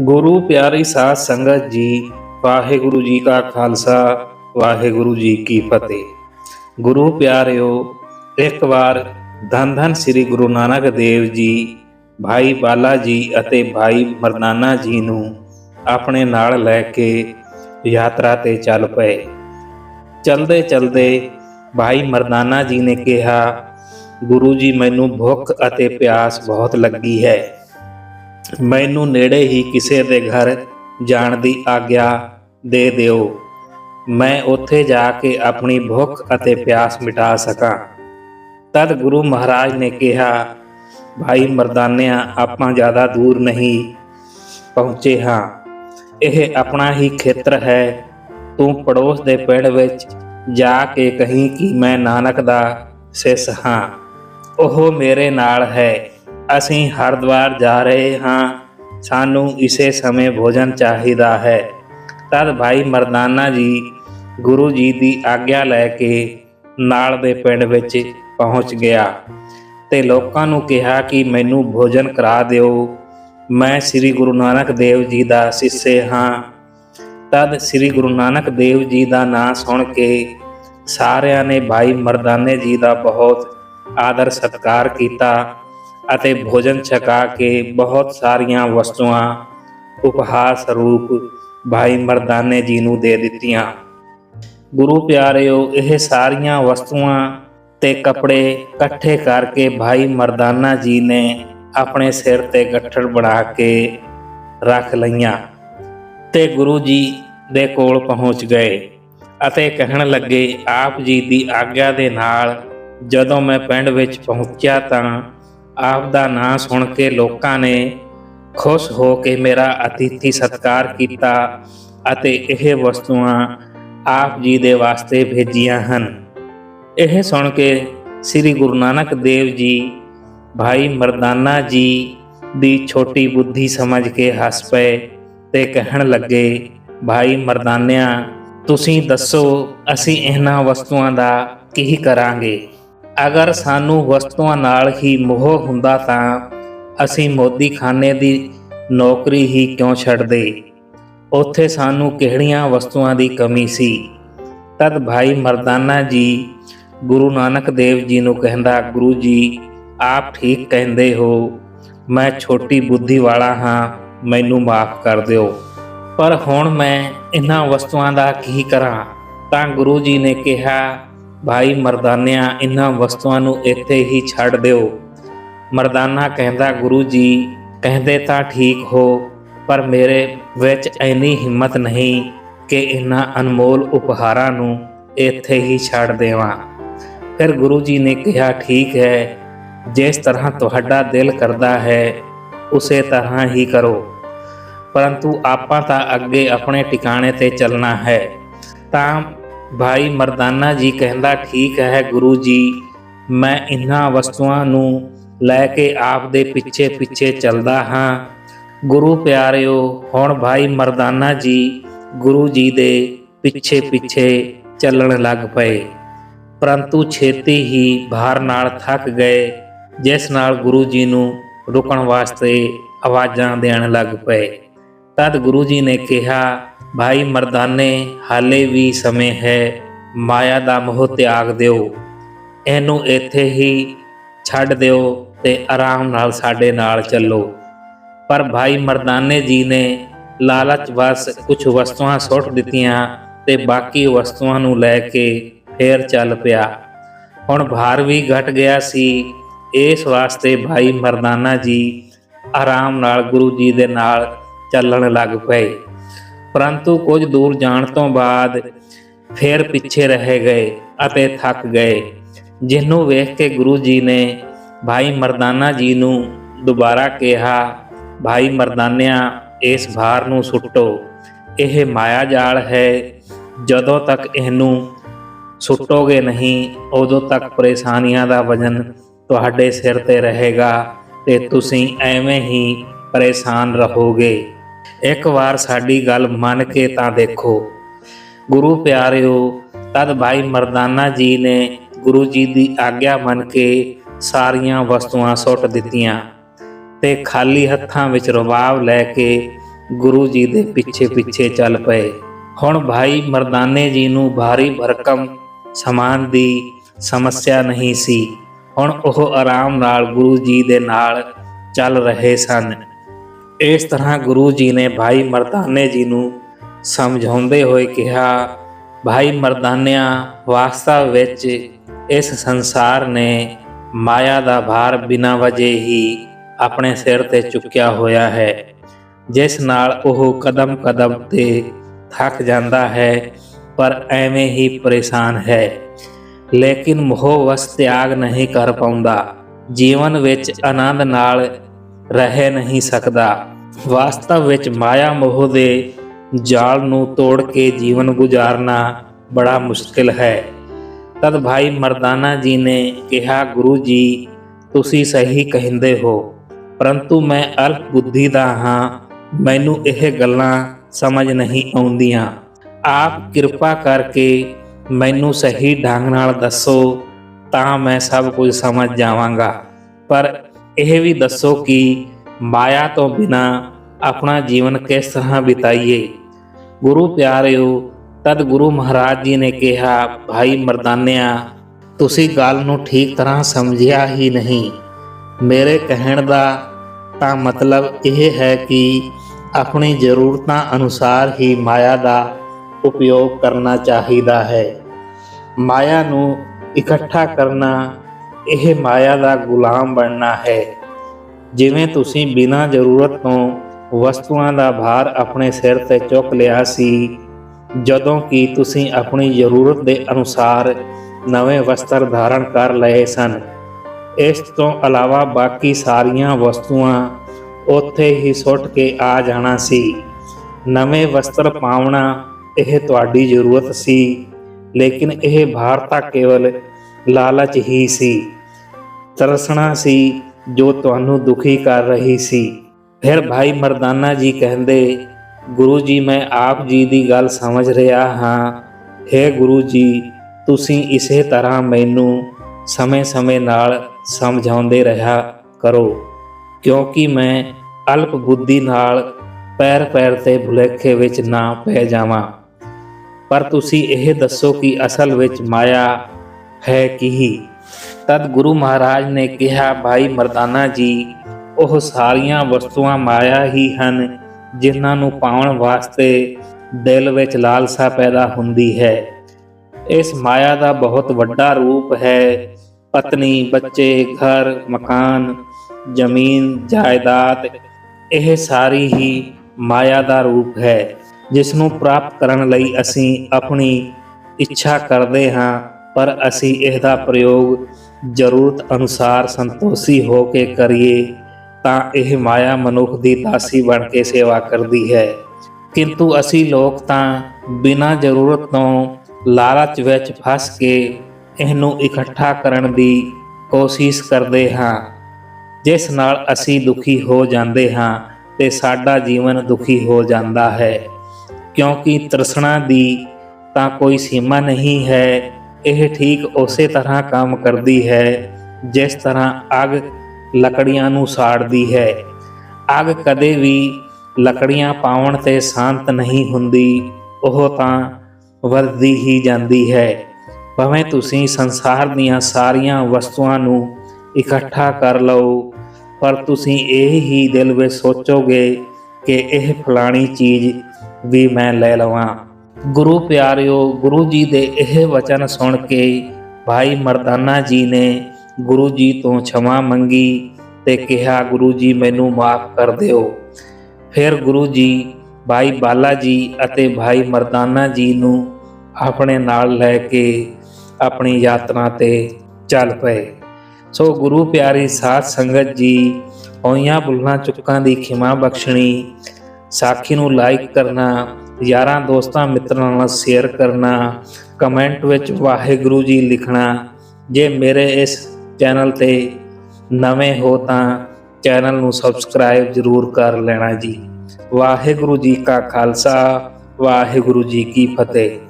ਗੁਰੂ ਪਿਆਰੀ ਸਾਧ ਸੰਗਤ ਜੀ, ਵਾਹਿਗੁਰੂ ਜੀ ਕਾ ਖਾਲਸਾ, ਵਾਹਿਗੁਰੂ ਜੀ ਕੀ ਫਤਿਹ। ਗੁਰੂ ਪਿਆਰਿਓ, ਇੱਕ ਵਾਰ ਧੰਨ ਧੰਨ ਸ੍ਰੀ ਗੁਰੂ ਨਾਨਕ ਦੇਵ ਜੀ, ਭਾਈ ਬਾਲਾ ਜੀ ਅਤੇ ਭਾਈ ਮਰਦਾਨਾ ਜੀ ਨੂੰ ਆਪਣੇ ਨਾਲ ਲੈ ਕੇ ਯਾਤਰਾ ਤੇ ਚੱਲ ਪਏ। ਚਲਦੇ ਚਲਦੇ ਭਾਈ ਮਰਦਾਨਾ ਜੀ ਨੇ ਕਿਹਾ, ਗੁਰੂ ਜੀ, ਮੈਨੂੰ ਭੁੱਖ ਅਤੇ ਪਿਆਸ ਬਹੁਤ ਲੱਗੀ ਹੈ। ਮੈਨੂੰ ਨੇੜੇ ਹੀ ਕਿਸੇ ਦੇ ਘਰ ਜਾਣ ਦੀ ਆਗਿਆ ਦੇ ਦਿਓ। ਮੈਂ ਉੱਥੇ ਜਾ ਕੇ ਆਪਣੀ ਭੁੱਖ ਅਤੇ ਪਿਆਸ ਮਿਟਾ ਸਕਾਂ। ਤਦ ਗੁਰੂ ਮਹਾਰਾਜ ਨੇ ਕਿਹਾ, ਭਾਈ ਮਰਦਾਨਿਆਂ, ਆਪਾਂ ਜ਼ਿਆਦਾ ਦੂਰ ਨਹੀਂ ਪਹੁੰਚੇ ਹਾਂ। ਇਹ ਆਪਣਾ ਹੀ ਖੇਤਰ ਹੈ। ਤੂੰ ਪੜੋਸ ਦੇ ਪਿੰਡ ਵਿੱਚ ਜਾ ਕੇ ਕਹੀਂ ਕਿ ਮੈਂ ਨਾਨਕ ਦਾ ਸਿਸ ਹਾਂ। ਉਹ ਮੇਰੇ ਨਾਲ ਹੈ। ਅਸੀਂ ਹਰਿਦੁਆਰ ਜਾ ਰਹੇ ਹਾਂ। ਸਾਨੂੰ ਇਸੇ ਸਮੇਂ ਭੋਜਨ ਚਾਹੀਦਾ ਹੈ। ਤਦ ਭਾਈ ਮਰਦਾਨਾ ਜੀ ਗੁਰੂ ਜੀ ਦੀ ਆਗਿਆ ਲੈ ਕੇ ਨਾਲ ਦੇ ਪਿੰਡ ਵਿੱਚ ਪਹੁੰਚ ਗਿਆ ਤੇ ਲੋਕਾਂ ਨੂੰ ਕਿਹਾ ਕਿ ਮੈਨੂੰ ਭੋਜਨ ਕਰਾ ਦਿਓ। ਮੈਂ ਸ੍ਰੀ ਗੁਰੂ ਨਾਨਕ ਦੇਵ ਜੀ ਦਾ ਸਿੱਸੇ ਹਾਂ। ਤਦ ਸ੍ਰੀ ਗੁਰੂ ਨਾਨਕ ਦੇਵ ਜੀ ਦਾ ਨਾਂ ਸੁਣ ਕੇ ਸਾਰਿਆਂ ਨੇ ਭਾਈ ਮਰਦਾਨੇ ਜੀ ਦਾ ਬਹੁਤ ਆਦਰ ਸਤਿਕਾਰ ਕੀਤਾ। ਅਤੇ ਭੋਜਨ ਛਕਾ ਕੇ ਬਹੁਤ ਸਾਰੀਆਂ ਵਸਤੂਆਂ ਉਪਹਾਰ ਸਰੂਪ ਭਾਈ ਮਰਦਾਨੇ ਜੀ ਨੂੰ ਦੇ ਦਿੱਤੀਆਂ। ਗੁਰੂ ਪਿਆਰਿਓ, ਇਹ ਸਾਰੀਆਂ ਵਸਤੂਆਂ ਤੇ ਕੱਪੜੇ ਇਕੱਠੇ ਕਰਕੇ ਭਾਈ ਮਰਦਾਨਾ ਜੀ ਨੇ ਆਪਣੇ ਸਿਰ ਤੇ ਗੱਠੜ ਬਣਾ ਕੇ ਰੱਖ ਲਈਆਂ ਤੇ ਗੁਰੂ ਜੀ ਦੇ ਕੋਲ ਪਹੁੰਚ ਗਏ ਅਤੇ ਕਹਿਣ ਲੱਗੇ, ਆਪ ਜੀ ਦੀ ਆਗਿਆ ਦੇ ਨਾਲ ਜਦੋਂ ਮੈਂ ਪਿੰਡ ਵਿੱਚ ਪਹੁੰਚਿਆ ਤਾਂ ਆਪ ਦਾ ਨਾਂ ਸੁਣ ਕੇ ਲੋਕਾਂ ਨੇ ਖੁਸ਼ ਹੋ ਕੇ ਮੇਰਾ ਅਤੀਥੀ ਸਤਕਾਰ ਕੀਤਾ ਅਤੇ ਇਹ ਵਸਤੂਆਂ ਆਪ ਜੀ ਦੇ ਵਾਸਤੇ ਭੇਜੀਆਂ ਹਨ। ਇਹ ਸੁਣ ਕੇ ਸ੍ਰੀ ਗੁਰੂ ਨਾਨਕ ਦੇਵ ਜੀ, ਭਾਈ ਮਰਦਾਨਾ ਜੀ ਦੀ ਛੋਟੀ ਬੁੱਧੀ ਸਮਝ ਕੇ ਹੱਸ ਪਏ ਤੇ ਕਹਿਣ ਲੱਗੇ, ਭਾਈ ਮਰਦਾਨਿਆਂ, ਤੁਸੀਂ ਦੱਸੋ, ਅਸੀਂ ਇਹਨਾਂ ਵਸਤੂਆਂ ਦਾ ਕੀ ਕਰਾਂਗੇ? ਅਗਰ ਸਾਨੂੰ ਵਸਤੂਆਂ ਨਾਲ ਹੀ ਮੋਹ ਹੁੰਦਾ ਤਾਂ ਅਸੀਂ ਮੋਦੀਖਾਨੇ ਦੀ ਨੌਕਰੀ ਹੀ ਕਿਉਂ ਛੱਡਦੇ? ਉੱਥੇ ਸਾਨੂੰ ਕਿਹੜੀਆਂ ਵਸਤੂਆਂ ਦੀ ਕਮੀ ਸੀ? ਤਦ ਭਾਈ ਮਰਦਾਨਾ ਜੀ ਗੁਰੂ ਨਾਨਕ ਦੇਵ ਜੀ ਨੂੰ ਕਹਿੰਦਾ, ਗੁਰੂ ਜੀ, ਆਪ ਠੀਕ ਕਹਿੰਦੇ ਹੋ। ਮੈਂ ਛੋਟੀ ਬੁੱਧੀ ਵਾਲਾ ਹਾਂ, ਮੈਨੂੰ ਮਾਫ ਕਰ ਦਿਓ। ਪਰ ਹੁਣ ਮੈਂ ਇਹਨਾਂ ਵਸਤੂਆਂ ਦਾ ਕੀ ਕਰਾਂ? ਤਾਂ ਗੁਰੂ ਜੀ ਨੇ ਕਿਹਾ ਭਾਈ ਮਰਦਾਨਿਆਂ ਇਹਨਾਂ ਵਸਤੂਆਂ ਨੂੰ ਇੱਥੇ ਹੀ ਛੱਡ ਦਿਓ। ਮਰਦਾਨਾ ਕਹਿੰਦਾ, ਗੁਰੂ ਜੀ, ਕਹਿੰਦੇ ਤਾਂ ਠੀਕ ਹੋ, ਪਰ ਮੇਰੇ ਵਿੱਚ ਐਨੀ ਹਿੰਮਤ ਨਹੀਂ ਕਿ ਇਹਨਾਂ ਅਨਮੋਲ ਉਪਹਾਰਾਂ ਨੂੰ ਇੱਥੇ ਹੀ ਛੱਡ ਦੇਵਾਂ। ਫਿਰ ਗੁਰੂ ਜੀ ਨੇ ਕਿਹਾ, ਠੀਕ ਹੈ, ਜਿਸ ਤਰ੍ਹਾਂ ਤੁਹਾਡਾ ਦਿਲ ਕਰਦਾ ਹੈ, ਉਸੇ ਤਰ੍ਹਾਂ ਹੀ ਕਰੋ। ਪਰੰਤੂ ਆਪਾਂ ਤਾਂ ਅੱਗੇ ਆਪਣੇ ਟਿਕਾਣੇ ਤੇ ਚੱਲਣਾ ਹੈ, ਤਾਂ ਭਾਈ ਮਰਦਾਨਾ ਜੀ ਕਹਿੰਦਾ, ਠੀਕ ਹੈ ਗੁਰੂ ਜੀ, ਮੈਂ ਇਹਨਾਂ ਵਸਤੂਆਂ ਨੂੰ ਲੈ ਕੇ ਆਪ ਦੇ ਪਿੱਛੇ ਪਿੱਛੇ ਚੱਲਦਾ ਹਾਂ। ਗੁਰੂ ਪਿਆਰਿਓ, ਹੁਣ ਭਾਈ ਮਰਦਾਨਾ ਜੀ ਗੁਰੂ ਜੀ ਦੇ ਪਿੱਛੇ ਪਿੱਛੇ ਚੱਲਣ ਲੱਗ ਪਏ। ਪਰੰਤੂ ਛੇਤੀ ਹੀ ਭਾਰ ਨਾਲ ਥੱਕ ਗਏ, ਜਿਸ ਨਾਲ ਗੁਰੂ ਜੀ ਨੂੰ ਰੁਕਣ ਵਾਸਤੇ ਆਵਾਜ਼ਾਂ ਦੇਣ ਲੱਗ ਪਏ। ਤਦ ਗੁਰੂ ਜੀ ਨੇ ਕਿਹਾ ਭਾਈ ਮਰਦਾਨੇ, ਹਾਲੇ ਵੀ ਸਮੇਂ ਹੈ, ਮਾਇਆ ਦਾ ਮੋਹ ਤਿਆਗ ਦਿਓ। ਇਹਨੂੰ ਇੱਥੇ ਹੀ ਛੱਡ ਦਿਓ ਤੇ ਆਰਾਮ ਨਾਲ ਸਾਡੇ ਨਾਲ ਚੱਲੋ। ਪਰ ਭਾਈ ਮਰਦਾਨੇ ਜੀ ਨੇ ਲਾਲਚ ਵਸ ਕੁਝ ਵਸਤੂਆਂ ਸੁੱਟ ਦਿੱਤੀਆਂ ਤੇ ਬਾਕੀ ਵਸਤੂਆਂ ਨੂੰ ਲੈ ਕੇ ਫੇਰ ਚੱਲ ਪਿਆ। ਹੁਣ ਭਾਰ ਵੀ ਘਟ ਗਿਆ ਸੀ। ਇਸ ਵਾਸਤੇ ਭਾਈ ਮਰਦਾਨਾ ਜੀ ਆਰਾਮ ਨਾਲ ਗੁਰੂ ਜੀ ਦੇ ਨਾਲ ਚੱਲਣ ਲੱਗ ਪਏ। ਪਰੰਤੂ ਕੁਝ ਦੂਰ ਜਾਣ ਤੋਂ ਬਾਅਦ ਫਿਰ ਪਿੱਛੇ ਰਹਿ ਗਏ ਅਤੇ ਥੱਕ ਗਏ ਜਿਹਨੂੰ ਵੇਖ ਕੇ ਗੁਰੂ ਜੀ ਨੇ ਭਾਈ ਮਰਦਾਨਾ ਜੀ ਨੂੰ ਦੁਬਾਰਾ ਕਿਹਾ, ਭਾਈ ਮਰਦਾਨਿਆ, ਇਸ ਭਾਰ ਨੂੰ ਸੁੱਟੋ। ਇਹ ਮਾਇਆ ਜਾਲ ਹੈ। ਜਦੋਂ ਤੱਕ ਇਹਨੂੰ ਸੁੱਟੋਗੇ ਨਹੀਂ, ਉਦੋਂ ਤੱਕ ਪਰੇਸ਼ਾਨੀਆਂ ਦਾ ਵਜਨ ਤੁਹਾਡੇ ਸਿਰ ਤੇ ਰਹੇਗਾ ਤੇ ਤੁਸੀਂ ਐਵੇਂ ਹੀ ਪਰੇਸ਼ਾਨ ਰਹੋਗੇ। ਇੱਕ ਵਾਰ ਸਾਡੀ ਗੱਲ ਮੰਨ ਕੇ ਤਾਂ ਦੇਖੋ। ਗੁਰੂ ਪਿਆਰਿਓ, ਤਦ ਭਾਈ ਮਰਦਾਨਾ ਜੀ ਨੇ ਗੁਰੂ ਜੀ ਦੀ ਆਗਿਆ ਮੰਨ ਕੇ ਸਾਰੀਆਂ ਵਸਤੂਆਂ ਸੁੱਟ ਦਿੱਤੀਆਂ ਤੇ ਖਾਲੀ ਹੱਥਾਂ ਵਿੱਚ ਰਬਾਬ ਲੈ ਕੇ ਗੁਰੂ ਜੀ ਦੇ ਪਿੱਛੇ ਪਿੱਛੇ ਚੱਲ ਪਏ। ਹੁਣ ਭਾਈ ਮਰਦਾਨੇ ਜੀ ਨੂੰ ਭਾਰੀ ਭਰਕਮ ਸਮਾਨ ਦੀ ਸਮੱਸਿਆ ਨਹੀਂ ਸੀ। ਹੁਣ ਉਹ ਆਰਾਮ ਨਾਲ ਗੁਰੂ ਜੀ ਦੇ ਨਾਲ ਚੱਲ ਰਹੇ ਸਨ। ਇਸ ਤਰ੍ਹਾਂ ਗੁਰੂ ਜੀ ਨੇ ਭਾਈ ਮਰਦਾਨੇ ਜੀ ਨੂੰ ਸਮਝਾਉਂਦੇ ਹੋਏ ਕਿਹਾ, ਭਾਈ ਮਰਦਾਨਿਆਂ ਵਾਸਤਵ ਵਿੱਚ ਇਸ ਸੰਸਾਰ ਨੇ ਮਾਇਆ ਦਾ ਭਾਰ ਬਿਨਾਂ ਵਜੇ ਹੀ ਆਪਣੇ ਸਿਰ ਤੇ ਚੁੱਕਿਆ ਹੋਇਆ ਹੈ, ਜਿਸ ਨਾਲ ਉਹ ਕਦਮ ਕਦਮ ਤੇ ਥੱਕ ਜਾਂਦਾ ਹੈ, ਪਰ ਐਵੇਂ ਹੀ ਪਰੇਸ਼ਾਨ ਹੈ। ਲੇਕਿਨ ਮੋਹ ਵਸ ਤਿਆਗ ਨਹੀਂ ਕਰ ਪਾਉਂਦਾ। ਜੀਵਨ ਵਿੱਚ ਆਨੰਦ ਨਾਲ ਰਹਿ ਨਹੀਂ ਸਕਦਾ। ਵਾਸਤਵ ਵਿੱਚ ਮਾਇਆ ਮੋਹ ਦੇ ਜਾਲ ਨੂੰ ਤੋੜ ਕੇ ਜੀਵਨ ਗੁਜ਼ਾਰਨਾ ਬੜਾ ਮੁਸ਼ਕਿਲ ਹੈ। ਤਦ ਭਾਈ ਮਰਦਾਨਾ ਜੀ ਨੇ ਕਿਹਾ, ਗੁਰੂ ਜੀ, ਤੁਸੀਂ ਸਹੀ ਕਹਿੰਦੇ ਹੋ, ਪਰੰਤੂ ਮੈਂ ਅਲਪ ਬੁੱਧੀ ਦਾ ਹਾਂ, ਮੈਨੂੰ ਇਹ ਗੱਲਾਂ ਸਮਝ ਨਹੀਂ ਆਉਂਦੀਆਂ। ਆਪ ਕਿਰਪਾ ਕਰਕੇ ਮੈਨੂੰ ਸਹੀ ਢੰਗ ਨਾਲ ਦੱਸੋ, ਤਾਂ ਮੈਂ ਸਭ ਕੁਝ ਸਮਝ ਜਾਵਾਂਗਾ। ਪਰ ਇਹ ਵੀ ਦੱਸੋ ਕਿ ਮਾਇਆ ਤੋਂ ਬਿਨਾ ਆਪਣਾ ਜੀਵਨ ਕਿਸ ਤਰ੍ਹਾਂ ਬਿਤਾਈਏ? ਗੁਰੂ ਪਿਆਰਿਓ ਤਦ ਗੁਰੂ ਮਹਾਰਾਜ ਜੀ ਨੇ ਕਿਹਾ, ਭਾਈ ਮਰਦਾਨਿਆ, ਤੁਸੀਂ ਗੱਲ ਨੂੰ ਠੀਕ ਤਰ੍ਹਾਂ ਸਮਝਿਆ ਹੀ ਨਹੀਂ। ਮੇਰੇ ਕਹਿਣ ਦਾ ਤਾਂ ਮਤਲਬ ਇਹ ਹੈ ਕਿ ਆਪਣੀ ਜ਼ਰੂਰਤਾਂ ਅਨੁਸਾਰ ਹੀ ਮਾਇਆ ਦਾ ਉਪਯੋਗ ਕਰਨਾ ਚਾਹੀਦਾ ਹੈ। ਮਾਇਆ ਨੂੰ ਇਕੱਠਾ ਕਰਨਾ ਇਹ ਮਾਇਆ ਦਾ ਗੁਲਾਮ ਬਣਨਾ ਹੈ। ਜਿਵੇਂ ਤੁਸੀਂ ਬਿਨਾਂ ਜ਼ਰੂਰਤ ਤੋਂ ਵਸਤੂਆਂ ਦਾ ਭਾਰ ਆਪਣੇ ਸਿਰ ਤੇ ਚੁੱਕ ਲਿਆ ਸੀ, ਜਦੋਂ ਕਿ ਤੁਸੀਂ ਆਪਣੀ ਜ਼ਰੂਰਤ ਦੇ ਅਨੁਸਾਰ ਨਵੇਂ ਵਸਤਰ ਧਾਰਨ ਕਰ ਲਏ ਸਨ। ਇਸ ਤੋਂ ਇਲਾਵਾ ਬਾਕੀ ਸਾਰੀਆਂ ਵਸਤੂਆਂ ਉੱਥੇ ਹੀ ਸੁੱਟ ਕੇ ਆ ਜਾਣਾ ਸੀ। ਨਵੇਂ ਵਸਤਰ ਪਾਉਣਾ ਇਹ ਤੁਹਾਡੀ ਜ਼ਰੂਰਤ ਸੀ, ਲੇਕਿਨ ਇਹ ਭਾਰ ਤਾਂ ਕੇਵਲ ਲਾਲਚ ਹੀ ਸੀ। ਤਰਸਣਾ ਸੀ, ਜੋ ਤੁਹਾਨੂੰ ਦੁਖੀ ਕਰ ਰਹੀ ਸੀ। ਫਿਰ ਭਾਈ ਮਰਦਾਨਾ ਜੀ ਕਹਿੰਦੇ, ਗੁਰੂ ਜੀ, ਮੈਂ ਆਪ ਜੀ ਦੀ ਗੱਲ ਸਮਝ ਰਿਹਾ ਹਾਂ। ਹੈ ਗੁਰੂ ਜੀ, ਤੁਸੀਂ ਇਸੇ ਤਰ੍ਹਾਂ ਮੈਨੂੰ ਸਮੇਂ-ਸਮੇਂ ਨਾਲ ਸਮਝਾਉਂਦੇ ਰਿਹਾ ਕਰੋ, ਕਿਉਂਕਿ ਮੈਂ ਅਲਪ ਬੁੱਧੀ ਨਾਲ ਪੈਰ ਪੈਰ ਤੇ ਭੁਲੇਖੇ ਵਿੱਚ ਨਾ ਪੈ ਜਾਵਾਂ। ਪਰ ਤੁਸੀਂ ਇਹ ਦੱਸੋ ਕਿ ਅਸਲ ਵਿੱਚ ਮਾਇਆ ਹੈ ਕੀ? ਤਦ ਗੁਰੂ ਮਹਾਰਾਜ ਨੇ ਕਿਹਾ, ਭਾਈ ਮਰਦਾਨਾ ਜੀ, ਉਹ ਸਾਰੀਆਂ ਵਸਤੂਆਂ ਮਾਇਆ ਹੀ ਹਨ, ਜਿਨ੍ਹਾਂ ਨੂੰ ਪਾਉਣ ਵਾਸਤੇ ਦਿਲ ਵਿੱਚ ਲਾਲਸਾ ਪੈਦਾ ਹੁੰਦੀ ਹੈ। ਇਸ ਮਾਇਆ ਦਾ ਬਹੁਤ ਵੱਡਾ ਰੂਪ ਹੈ। ਪਤਨੀ, ਬੱਚੇ, ਘਰ, ਮਕਾਨ, ਜ਼ਮੀਨ, ਜਾਇਦਾਦ, ਇਹ ਸਾਰੀ ਹੀ ਮਾਇਆ ਦਾ ਰੂਪ ਹੈ, ਜਿਸ ਨੂੰ ਪ੍ਰਾਪਤ ਕਰਨ ਲਈ ਅਸੀਂ ਆਪਣੀ ਇੱਛਾ ਕਰਦੇ ਹਾਂ, ਪਰ ਅਸੀਂ ਇਹਦਾ ਪ੍ਰਯੋਗ ਜ਼ਰੂਰਤ ਅਨੁਸਾਰ ਸੰਤੋਸ਼ੀ ਹੋ ਕੇ ਕਰੀਏ, ਤਾਂ ਇਹ ਮਾਇਆ ਮਨੁੱਖ ਦੀ ਦਾਸੀ ਬਣ ਕੇ ਸੇਵਾ ਕਰਦੀ ਹੈ। ਕਿੰਤੂ ਅਸੀਂ ਲੋਕ ਤਾਂ ਬਿਨਾਂ ਜ਼ਰੂਰਤ ਤੋਂ ਲਾਲਚ ਵਿੱਚ ਫਸ ਕੇ ਇਹਨੂੰ ਇਕੱਠਾ ਕਰਨ ਦੀ ਕੋਸ਼ਿਸ਼ ਕਰਦੇ ਹਾਂ। ਜਿਸ ਨਾਲ ਅਸੀਂ ਦੁਖੀ ਹੋ ਜਾਂਦੇ ਹਾਂ ਤੇ ਸਾਡਾ ਜੀਵਨ ਦੁਖੀ ਹੋ ਜਾਂਦਾ ਹੈ। ਕਿਉਂਕਿ ਤ੍ਰਿਸ਼ਨਾ ਦੀ ਤਾਂ ਕੋਈ ਸੀਮਾ ਨਹੀਂ ਹੈ ਇਹ ਠੀਕ ਉਸੇ ਤਰ੍ਹਾਂ ਕੰਮ ਕਰਦੀ ਹੈ, ਜਿਸ ਤਰ੍ਹਾਂ ਅੱਗ ਲੱਕੜੀਆਂ ਨੂੰ ਸਾੜਦੀ ਹੈ। ਅੱਗ ਕਦੇ ਵੀ ਲੱਕੜੀਆਂ ਪਾਉਣ ਤੇ ਸ਼ਾਂਤ ਨਹੀਂ ਹੁੰਦੀ, ਉਹ ਤਾਂ ਵੱਧਦੀ ਹੀ ਜਾਂਦੀ ਹੈ। ਭਾਵੇਂ ਤੁਸੀਂ ਸੰਸਾਰ ਦੀਆਂ ਸਾਰੀਆਂ ਵਸਤੂਆਂ ਨੂੰ ਇਕੱਠਾ ਕਰ ਲਓ, ਪਰ ਤੁਸੀਂ ਇਹ ਹੀ ਦਿਲ ਵਿੱਚ ਸੋਚੋਗੇ ਕਿ ਇਹ ਫਲਾਣੀ ਚੀਜ਼ ਵੀ ਮੈਂ ਲੈ ਲਵਾਂ। ਗੁਰੂ ਪਿਆਰਿਓ, ਗੁਰੂ ਜੀ ਦੇ ਇਹ ਵਚਨ ਸੁਣ ਕੇ ਭਾਈ ਮਰਦਾਨਾ ਜੀ ਨੇ ਗੁਰੂ ਜੀ ਤੋਂ ਛਮਾ ਮੰਗੀ ਤੇ ਕਿਹਾ, ਗੁਰੂ ਜੀ, ਮੈਨੂੰ ਮਾਫ ਕਰ ਦਿਓ। ਫਿਰ ਗੁਰੂ ਜੀ, ਭਾਈ ਬਾਲਾ ਜੀ ਅਤੇ ਭਾਈ ਮਰਦਾਨਾ ਜੀ ਨੂੰ ਆਪਣੇ ਨਾਲ ਲੈ ਕੇ ਆਪਣੀ ਯਾਤਰਾ ਤੇ ਚੱਲ ਪਏ। ਸੋ ਗੁਰੂ ਪਿਆਰੀ ਸਾਧ ਸੰਗਤ ਜੀ, ਹੋਈਆਂ ਬੁੱਲਾਂ ਚੁੱਕਾਂ ਦੀ ਖਿਮਾ ਬਖਸ਼ਣੀ, ਸਾਖੀ ਨੂੰ ਲਾਈਕ ਕਰਨਾ ਯਾਰਾਂ ਦੋਸਤਾਂ ਮਿੱਤਰਾਂ ਨਾਲ ਸ਼ੇਅਰ ਕਰਨਾ ਕਮੈਂਟ ਵਿੱਚ ਵਾਹਿਗੁਰੂ ਜੀ ਲਿਖਣਾ। ਜੇ ਮੇਰੇ ਇਸ ਚੈਨਲ ਤੇ ਨਵੇਂ ਹੋ ਤਾਂ ਚੈਨਲ ਨੂੰ ਸਬਸਕ੍ਰਾਈਬ ਜ਼ਰੂਰ ਕਰ ਲੈਣਾ ਜੀ। ਵਾਹਿਗੁਰੂ ਜੀ ਕਾ ਖਾਲਸਾ, ਵਾਹਿਗੁਰੂ ਜੀ ਕੀ ਫਤਿਹ।